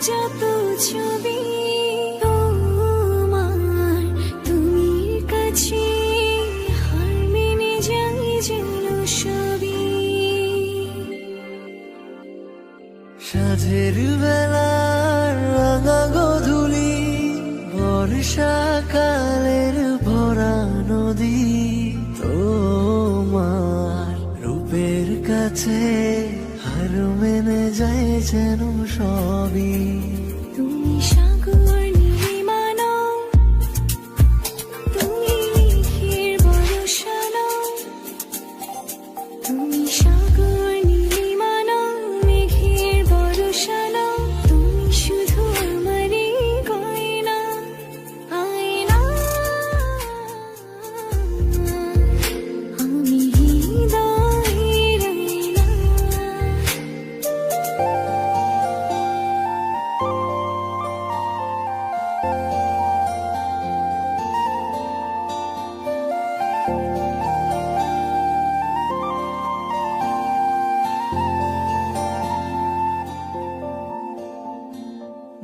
ছবি তোমার তুমি কাছে হার মেনে যাই যেন সবই। সাধের বেলার রাঙা গধুলি বর্ষাকালের ভরা নদী, তোমার রূপের কাছে হার মেনে যায় যেন সবই তুমি সাগর তুমি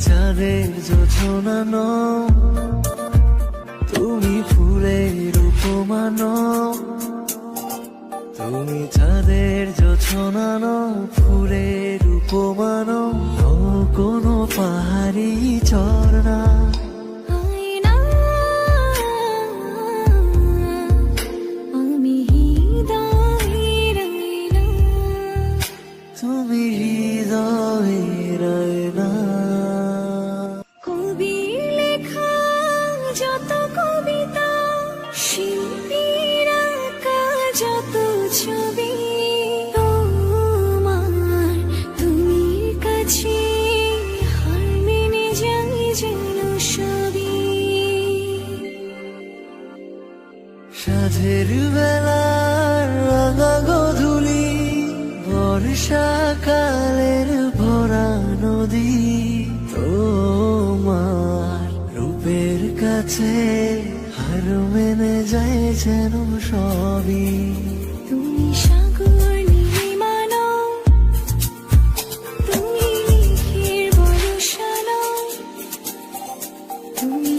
চাঁদের জোছনা নও তুমি ফুলের উপমান, তুমি চাঁদের জোছনা নও ফুলের উপমান। কোনো পাহাড়ি ঝর্ণা। যত ছবি তোমার, তুমি কাছে, হার মেনে যাই যেন সবই। সাধের বেলার রাঙা গধুলি বর্ষাকালের ভরা নদী, তোমার রূপের কাছে আর মেনে যায় যেন সবই। তুমি সাগর নীলিমানো তুমি নিখির বরষানো তুমি